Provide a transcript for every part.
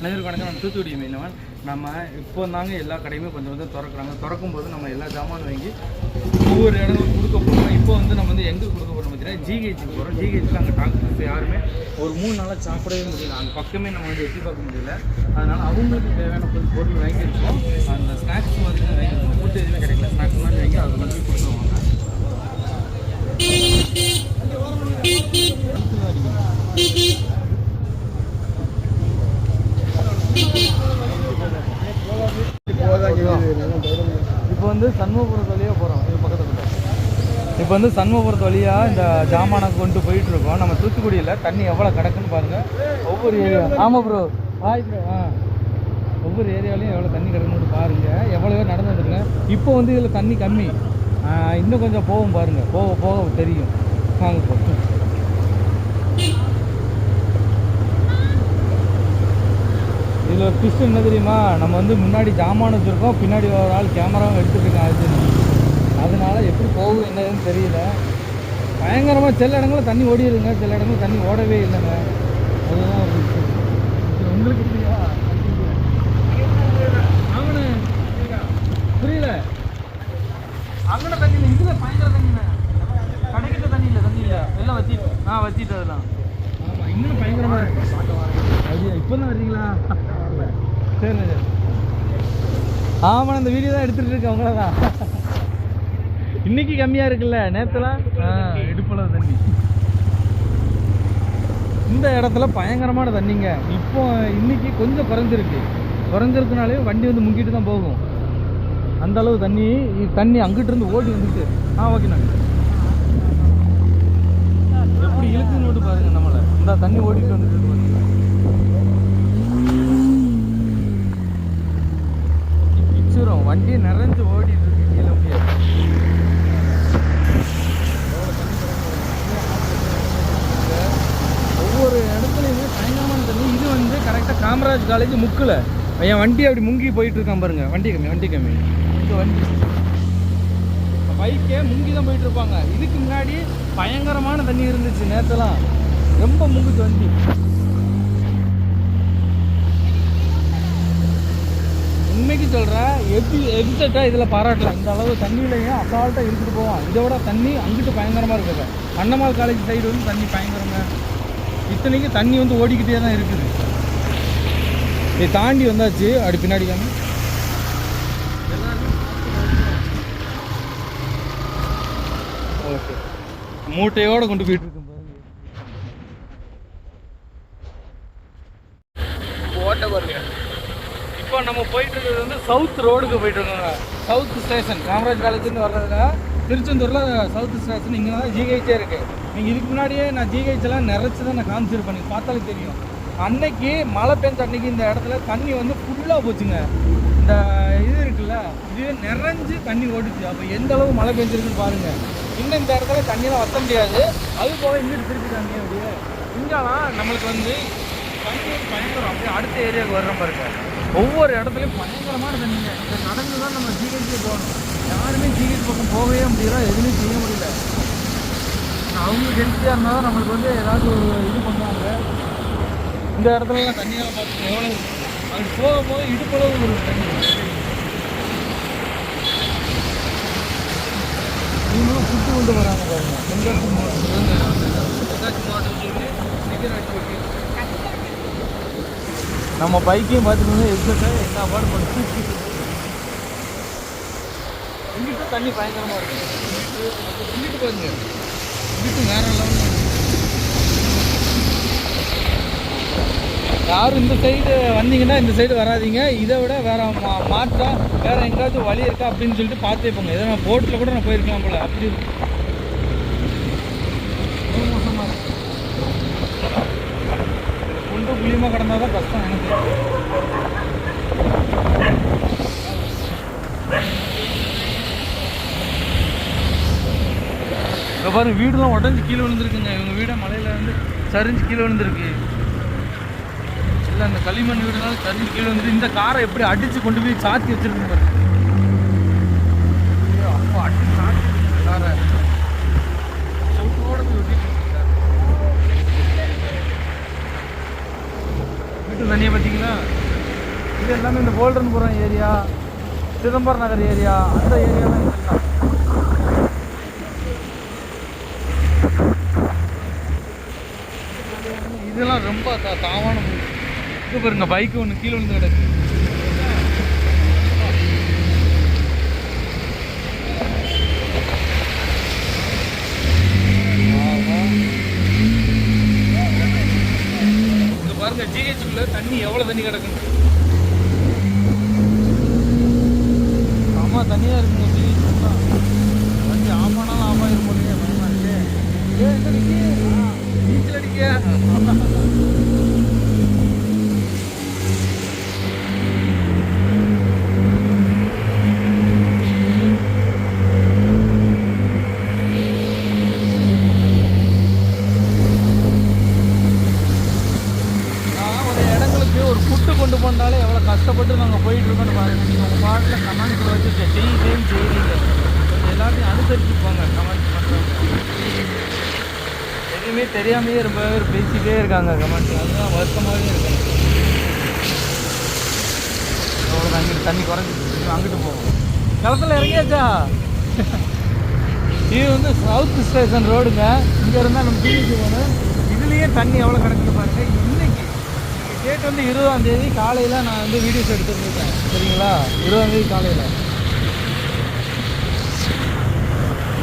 அனைவருக்கும் வணக்கம் நான் தூத்துக்குடி மீனவன். நம்ம இப்போ தாங்க எல்லா கடையுமே கொஞ்சம் கொஞ்சம் திறக்கிறாங்க. திறக்கும் போது நம்ம எல்லா ஜாமான் வாங்கி ஒவ்வொரு இடங்களும் கொடுக்க போகிறோம் இப்போ வந்து நம்ம வந்து எங்கே கொடுக்க போகிறோம் பார்த்தீங்கன்னா ஜிஹெச்சுக்கு போகிறோம் ஜிஹெச்சில் அங்கே டாக்டர்ஸ் யாருமே ஒரு மூணு நாளாக சாப்பிடவே முடியல. அந்த பக்கமே நம்ம வந்து எட்டி பார்க்க முடியல. அதனால் அவங்களுக்கு தேவையான கொஞ்சம் பொருள் வாங்கியிருக்கோம் அந்த ஸ்நாக்ஸ் மாதிரி தான் வாங்கியிருக்கோம் ஃபுட்டு எதுவுமே கிடைக்கல. ஸ்நாக்ஸ் மாதிரி வாங்கி அதை மாதிரி கொடுத்துருவாங்க இப்போ வந்து சண்முகபுரத்து வழியாக போகிறோம் இது பக்கத்தில் இப்போ வந்து சண்முகபுரத்து வழியாக இந்த ஜாமானை கொண்டு போயிட்டு இருக்கோம் நம்ம தூத்துக்குடியில் தண்ணி எவ்வளோ கிடக்குன்னு பாருங்கள் ஒவ்வொரு ஏரியா ஆமாம் ப்ரோ ஹாய் ப்ரோ ஆ ஒவ்வொரு ஏரியாலையும் எவ்வளோ தண்ணி கிடக்குன்னு பாருங்கள் எவ்வளோ நடந்து வந்துருங்க இப்போ வந்து இதில் தண்ணி கம்மி. இன்னும் கொஞ்சம் போகும் பாருங்கள் போக போக தெரியும். வாங்க போ இதில் ஒரு ட்விஸ்ட் என்ன தெரியுமா? நம்ம வந்து முன்னாடி ஜாமான் வச்சுருக்கோம் பின்னாடி ஒரு ஆள் கேமராவும் எடுத்துட்டு இருக்கான் அது எப்படி போகும் என்னதுன்னு தெரியல. பயங்கரமாக சில இடங்களில் தண்ணி ஓடிடுங்க சில இடங்களில் தண்ணி ஓடவே இல்லைங்க. அதுதான் ஒரு உங்களுக்கு இல்லையா ஆமாண்ணே. புரியல. அங்கே தண்ணி இல்லை இதில் பயங்கர தண்ணிண்ணே கடைக்கிட்ட தண்ணி இல்லை தண்ணி இல்லை. எல்லாம் வத்திட்டு ஆ வத்திட்டு அதெல்லாம். ஆமாம் இன்னும் பயங்கரமாக இருக்கு. ஐயா இப்போ தான் வர்றீங்களா? சரி ஆமாம் இந்த வீடியோ தான் எடுத்துகிட்டு இருக்கேன் உங்களை தான் இன்னைக்கு கம்மியாக இருக்குல்ல நேற்றுலாம் ஆ. இடுப்பளவு தண்ணி. இந்த இடத்துல பயங்கரமான தண்ணிங்க. இப்போ இன்னைக்கு கொஞ்சம் குறைஞ்சிருக்கு. குறைஞ்சிருக்குனாலே வண்டி வந்து முங்கிட்டு தான் போகும். அந்த அளவு தண்ணி தண்ணி அங்கிட்டு இருந்து ஓடி வந்துட்டு. ஆ ஓகேண்ணா எப்படி இழுக்குன்னு மட்டும் பாருங்க நம்மளை. இந்த தண்ணி ஓடிட்டு வந்துட்டு இருக்கு வண்டி நிறைஞ்சு ஓடிட்டு இருக்கு கீழே முடியாது ஒவ்வொரு இடத்துலையுமே பயங்கரமான தண்ணி. இது வந்து கரெக்டாக காமராஜ் காலேஜ் முக்கில். என் வண்டி அப்படி முங்கி போயிட்டு இருக்கான் பாருங்க. வண்டி கம்மி வண்டி கம்மி. இந்த வண்டி. பைக்கே முங்கி தான் போயிட்டு இருப்பாங்க. இதுக்கு முன்னாடி பயங்கரமான தண்ணி இருந்துச்சு நேற்றுலாம் ரொம்ப முங்குச்சு வண்டி. உண்மைக்கு சொல்கிறேன் எப்படி எக்ஸட்டாக இதில் பாராட்டலாம். இந்த அளவு தண்ணியிலையும் அசால்ட்டாக இருந்துட்டு போவோம். இதை விட தண்ணி அங்கிட்டு பயங்கரமாக இருக்குது அண்ணமால் காலேஜ் சைடு வந்து தண்ணி பயங்கரங்க. இத்தனைக்கு தண்ணி வந்து ஓடிக்கிட்டே தான் இருக்குது. இதை தாண்டி வந்தாச்சு. அப்படி பின்னாடி காமி ஓகே. மூட்டையோடு கொண்டு போயிட்டு இருக்கேன் பாருங்க ஓட்ட பாருங்க இப்போ நம்ம போயிட்டு இருக்கிறது வந்து சவுத் ரோடுக்கு போயிட்டு இருக்கோங்க. சவுத் ஸ்டேஷன் காமராஜ் காலேஜ்னு வர்றதுக்காக திருச்செந்தூரில் சவுத் ஸ்டேஷன் இங்கே தான் ஜிஹெச்சே இருக்குது நீங்கள் இதுக்கு முன்னாடியே நான் ஜிஹெச்லாம் எல்லாம் நிறைச்சி தான் நான் காமிச்சிருப்பேன். நீங்கள் பார்த்தாலே தெரியும். அன்னைக்கு மழை பெஞ்ச அன்னைக்கு இந்த இடத்துல தண்ணி வந்து ஃபுல்லாக போச்சுங்க. இந்த இது இருக்குல்ல இதுவே நிறைஞ்சு தண்ணி ஓடுச்சு. அப்போ எந்த அளவு மழை பெஞ்சிருக்குன்னு பாருங்கள் இன்னும் இந்த இடத்துல தண்ணியெல்லாம் வத்த முடியாது. அது போக இங்கிட்டு திருப்பி தண்ணி அப்படியே. இங்கெல்லாம் நம்மளுக்கு வந்து தண்ணி பயங்கரம் அப்படியே அடுத்த ஏரியாவுக்கு வர்றோம் பாருங்க. ஒவ்வொரு இடத்துலையும் பயங்கரமான தண்ணிங்க. இதை நடந்து தான் நம்ம ஜிஹெச்சி போகணும். யாருமே ஜிஹெச் பக்கம் போகவே முடியல எதுவுமே செய்ய முடியல. அவங்க ஹெல்த்தியாக இருந்தால் தான் நம்மளுக்கு வந்து ஏதாவது ஒரு இது பண்ணுவாங்க. இந்த இடத்துலலாம் தண்ணியெல்லாம் பார்த்து எவ்வளோ அது போகும்போது இடுப்பளவு ஒரு தண்ணி. இவங்களும் ஃபுட்டு கொண்டு வராங்க பாருங்க. தென்காசி மாவட்டத்துலேருந்து தென்காசி மாவட்டத்தில் சொல்லி நிகர் நம்ம பைக்கையும் பார்த்துட்டு எக்ஸாக்டாக எல்லா பாடு பண்ணி இங்கிட்டு தண்ணி பயங்கரமாக இருக்கும் இங்கிட்டு பாருங்க இங்கிட்டு வேற லெவலில் யாரும் இந்த சைடு வந்தீங்கன்னா இந்த சைடு வராதீங்க. இதை விட வேற மா மாற்றா வேறு எங்கேயாச்சும் வழி இருக்கா அப்படின்னு சொல்லிட்டு பார்த்தே போங்க எதனா போட்டில் கூட நான் போயிருக்கலாம் போல. அப்படி இருக்கு. ரொம்ப மோசமா இருக்கு. குண்டு புளியமாக தான் கஷ்டம் எனக்கு. இப்போ பாருங்க வீடுலாம் உடஞ்சி கீழே விழுந்துருக்குங்க. இவங்க வீடை மலையில வந்து சரிஞ்சு கீழே விழுந்துருக்கு. இல்லை அந்த களிமண் வீடுனால சரிஞ்சு கீழே வந்து இந்த காரை எப்படி அடிச்சு கொண்டு போய் சாத்தி வச்சிருக்கு பாருங்க அப்பா அடிச்சு சாத்தி வச்சிருக்கு காரை செவுத்தோட போய் ஒட்டிட்டு இருக்கு காரை. ஊற்று தண்ணியை பார்த்தீங்களா இது எல்லாமே இந்த கோல்டன்புரம் ஏரியா சிதம்பரம் நகர் ஏரியா அந்த ஏரியா தான் இதெல்லாம் ரொம்ப தா- தாவான இது பாருங்க பைக் ஒன்று கீழே விழுந்து கிடக்கு. ஆஹா. இங்க பாருங்க தண்ணி எவ்வளவு தண்ணி கிடக்குன்னு. ஆமா தனியாக இருக்குங்க ஜிஹெச்சுக்குள்ள வண்டி ஆஃப் பண்ணாலும் ஆஃப் ஆகிரும் இருக்கு. நீச்சல் அடிக்க நான் ஒரு இடங்களுக்கு ஒரு ஃபுட்டு கொண்டு போனாலே எவ்வளோ கஷ்டப்பட்டு நாங்கள் போயிட்டு பாருங்கள் பாருங்க. நீங்கள் உங்கள் பாட்டில் கமெண்ட்ஸில் வச்சுட்டு டெய்லி செய்யும் செய்கிறீங்க கொஞ்சம் எல்லாத்தையும் அனுசரிச்சு போங்க கமெண்ட்ஸ் பண்ணுறவங்க எதுவுமே தெரியாமையே ரொம்ப பேர் பேசிகிட்டே இருக்காங்க கமெண்ட்ஸ் அதுதான் வருத்தமாகவே இருக்காங்க அவ்வளோ அங்கிட்டு தண்ணி குறைஞ்சி அங்கிட்டு போவோம். களத்தில் இறங்கியாச்சா? இது வந்து சவுத் ஸ்டேஷன் ரோடுங்க இங்கே இருந்தால் நம்ம டிவிக்கு போகணும். இதுலேயே தண்ணி எவ்வளோ கிடக்குன்னு பாருங்க. டேட் வந்து இருபதாம் தேதி காலையில் நான் வந்து வீடியோஸ் எடுத்துருந்துருக்கேன் சரிங்களா? இருபதாம் தேதி காலையில்.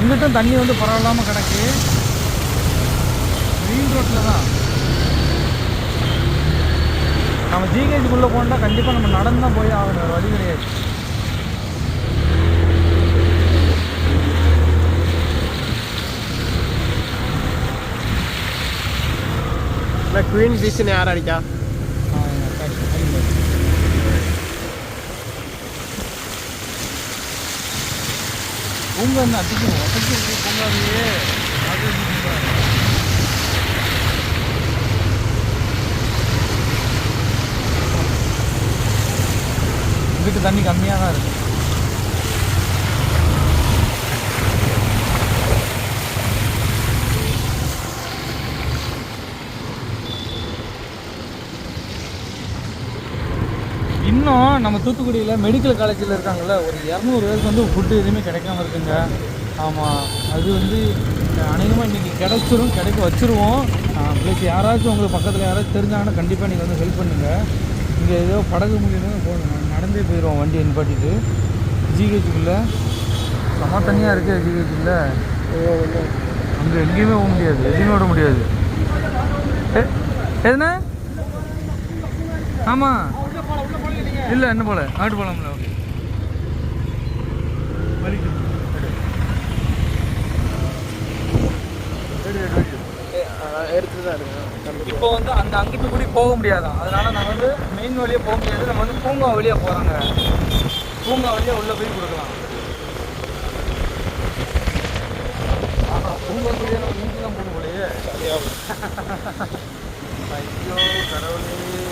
இங்கிட்டும் தண்ணி வந்து பரவாயில்லாமல் கிடக்கு. மெயின் ரோட்டில் தான். நம்ம ஜிஹெச்சுக்குள்ளே போனால் கண்டிப்பாக நம்ம நடந்து தான் போய் ஆகணும். வழி கிடையாது. நான் குவீன் பீஸ்னு யார் அடிக்கா ஆ, சரி, சரிங்க. பூங்கா என்ன அதிகம் வசதி இருக்கு பூங்காவிலேயே அது இது பூங்கா. இங்கிட்டு தண்ணி கம்மியாக தான் இருக்கு இன்னும் நம்ம தூத்துக்குடியில் மெடிக்கல் காலேஜில் இருக்காங்கல்ல ஒரு இரநூறு பேருக்கு வந்து ஃபுட்டு எதுவுமே கிடைக்காம இருக்குங்க. ஆமாம் அது வந்து அநேகமாக இன்றைக்கி கிடச்சிரும் கிடைக்க வச்சுருவோம். ப்ளஸ் யாராச்சும் உங்களுக்கு பக்கத்தில் யாராச்சும் தெரிஞ்சாங்கன்னா கண்டிப்பாக நீங்கள் வந்து ஹெல்ப் பண்ணுங்கள் இங்கே ஏதோ படகு முடியும் போதும் நடந்தே போயிடுவோம் வண்டி நிப்பாட்டிட்டு. ஜிஹெச்சுக்குள்ளே செம தனியாக இருக்குது ஜிஹெச்சுக்குள்ளே அங்கே எங்கேயுமே போக முடியாது. எதுவுமே விட முடியாது. எதுனா? ஆமாம் இல்லை என்ன போல ஆட்டு போலாம்ல ஓகே. எடுத்துட்டு தான் இருக்கேன் இப்போ வந்து அந்த அங்கிட்டு கூடி போக முடியாதான் அதனால நான் வந்து மெயின் வழியே போக முடியாது. நம்ம வந்து பூங்கா வழியாக போகிறாங்க பூங்கா வழியாக உள்ளே போய் கொடுக்கலாம். பூங்கா வழியாக நம்ம மூஞ்சி தான் போகணும் போலயே ஐயோ கடவுளே.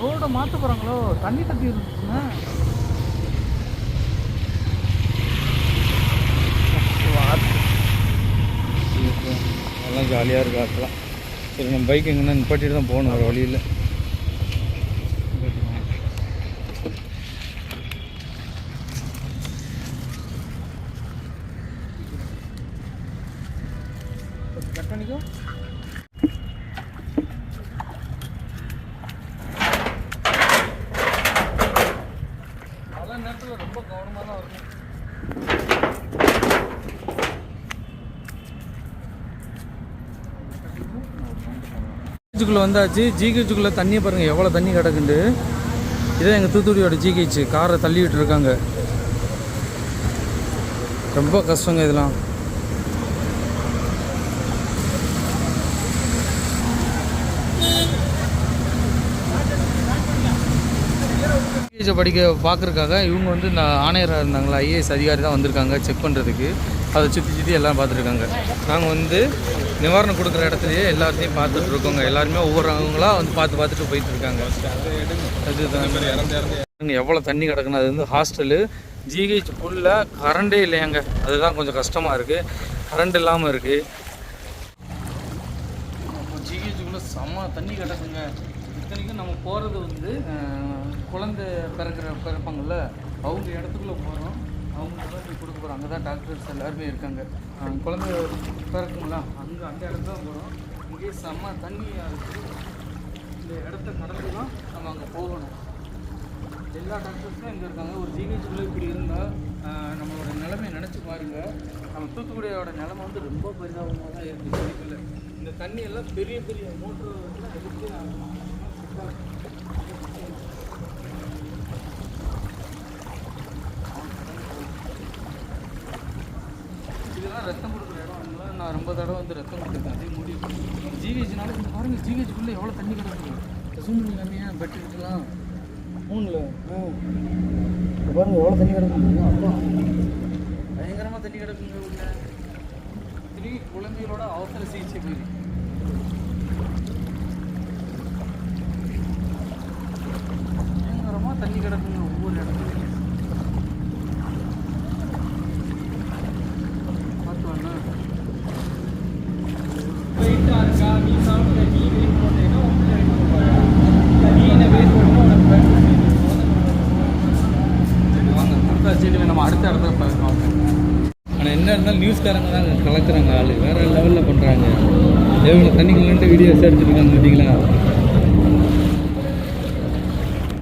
ரோட மாற்ற போகிறாங்களோ தண்ணி தட்டி இருக்குங்க நல்லா ஜாலியாக இருக்கு ஆக்கலாம் சரி நம்ம பைக் எங்கன்னா நிப்பாட்டிட்டு தான் போகணும் வேறு வழி இல்லை. கட் பண்ணிக்கோ ஜிக்குள்ளே வந்தாச்சு. ஜிஹெச்சுக்குள்ளே தண்ணியை பாருங்கள் எவ்வளோ தண்ணி கிடக்குண்டு. இதான் எங்கள் தூத்துக்குடியோட ஜிஹெச் காரை தள்ளிக்கிட்டு இருக்காங்க. ரொம்ப கஷ்டங்க இதெல்லாம். படிக்க பார்க்குறக்காக இவங்க வந்து இந்த ஆணையராக இருந்தாங்களா? ஐஏஎஸ் அதிகாரி தான் வந்திருக்காங்க செக் பண்ணுறதுக்கு அதை சுற்றி சுற்றி எல்லாம் பார்த்துருக்காங்க. நாங்கள் வந்து நிவாரணம் கொடுக்குற இடத்துலையே எல்லாத்தையும் பார்த்துட்டு இருக்கோங்க. எல்லாருமே ஒவ்வொருவங்களா வந்து பார்த்து பார்த்துட்டு போயிட்டு இருக்காங்க. அதுதான். எவ்வளோ தண்ணி கிடக்குன்னு. அது வந்து ஹாஸ்டலு ஜிஹெச் ஃபுல்லாக கரண்டே இல்லையாங்க. அதுதான் கொஞ்சம் கஷ்டமாக இருக்குது கரண்ட் இல்லாமல் இருக்குது ஜிஹெச்சுக்குள்ளே செம்ம தண்ணி கிடக்குங்க. இத்தனைக்கும் நம்ம போகிறது வந்து குழந்தை பிறக்கிற பிறப்பாங்கல்ல அவங்க இடத்துக்குள்ளே போகிறோம் அவங்க தான் போய் கொடுக்க போகிறோம் அங்கே தான் டாக்டர்ஸ் எல்லாருமே இருக்காங்க. குழந்தை பிறக்குங்களா அங்கே அந்த இடத்துல தான் போகிறோம் இங்கேயே செம்ம தண்ணியாக இருக்குது இந்த இடத்த கடந்து தான் நம்ம அங்கே போகணும். எல்லா டாக்டர்ஸும் இங்கே இருக்காங்க. ஒரு ஜிஹெச்சுக்குள்ளே இப்படி இருந்தால் நம்மளோட நிலைமையை நினச்சி பாருங்கள் நம்ம தூத்துக்குடியோட நிலைமை வந்து ரொம்ப பரிதாபமாக தான் இருக்குது இதுக்குள்ள இந்த தண்ணியெல்லாம் பெரிய பெரிய மோட்டர் எடுத்து ரத்தம் கொடுக்குற இடம் ஐம்பது தடவை வந்து ரத்தம் கொடுத்துருக்கேன் அதே மூடி. ஜிஹெச்னால இங்கே பாருங்க ஜிஹெச்சுக்குள்ளே எவ்வளோ தண்ணி கிடக்குது. ஜூம் பண்ணி கம்மியாக பெட்டுக்கிட்டுலாம் மூணில். பாருங்க எவ்வளோ தண்ணி கிடக்குங்க அப்பா. பயங்கரமாக தண்ணி கிடக்குங்க உள்ள. திரும்பி குழந்தைகளோட அவசர சிகிச்சை போயிருக்கு பயங்கரமாக தண்ணி கிடக்குங்க ஒவ்வொரு இடத்துலையும் பார்த்து வாண்ணா. வெயிட்டாக இருக்கா நீ சாப்பிட்ட நீ வெயிட் போட்டேன்னா உங்களை வெயிட் பண்ணுவாங்க நீ என்ன வெயிட் பண்ணுமோ உனக்கு வெயிட் சரி வாங்க கொடுத்தாச்சு இனிமேல் நம்ம அடுத்த இடத்துல பார்க்கலாம் ஆனால் என்ன இருந்தாலும் நியூஸ்காரங்க தான் கலக்குறாங்க ஆள். வேற லெவலில் பண்ணுறாங்க தேவையான தண்ணிக்குள்ள வீடியோஸ் எடுத்துருக்காங்க பார்த்தீங்களா?